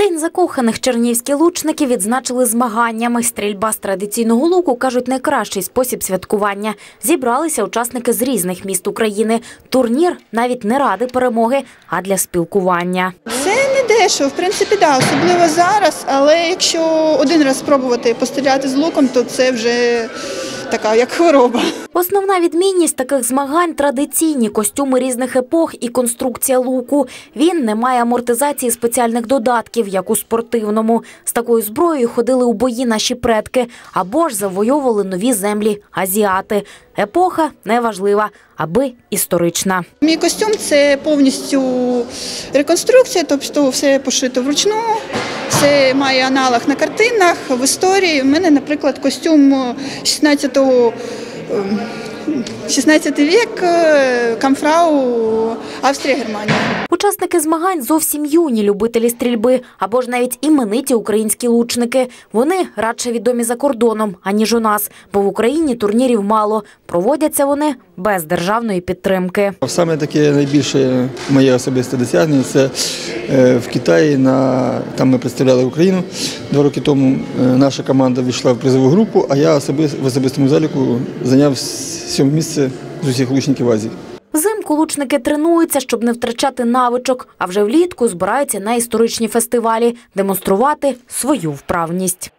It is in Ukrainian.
День закоханих чернівські лучники відзначили змаганнями. Стрільба з традиційного луку, кажуть, найкращий спосіб святкування. Зібралися учасники з різних міст України. Турнір навіть не ради перемоги, а для спілкування. Це не дешево, в принципі, да, особливо зараз. Але якщо один раз спробувати постріляти з луком, то це вже така як хвороба. Основна відмінність таких змагань традиційні костюми різних епох і конструкція луку. Він не має амортизації спеціальних додатків, як у спортивному. З такою зброєю ходили у бої наші предки або ж завойовували нові землі азіати. Епоха неважлива, аби історична. Мій костюм це повністю реконструкція, тобто все пошито вручну. Це має аналог на картинах в історії. У мене, наприклад, костюм 16-го 16 вік е, камфрау Австрія Германія. Учасники змагань зовсім юні любителі стрільби або ж навіть імениті українські лучники. Вони радше відомі за кордоном, аніж у нас, бо в Україні турнірів мало. Проводяться вони без державної підтримки. Саме таке найбільше моє особисте досягнення це е, в Китаї. На, там ми представляли Україну. Два роки тому е, наша команда війшла в призову групу, а я особис- в особистому заліку зайняв сьоме місце з усіх лучників Азії. Взимку тренуються, щоб не втрачати навичок, а вже влітку збираються на історичні фестивалі демонструвати свою вправність.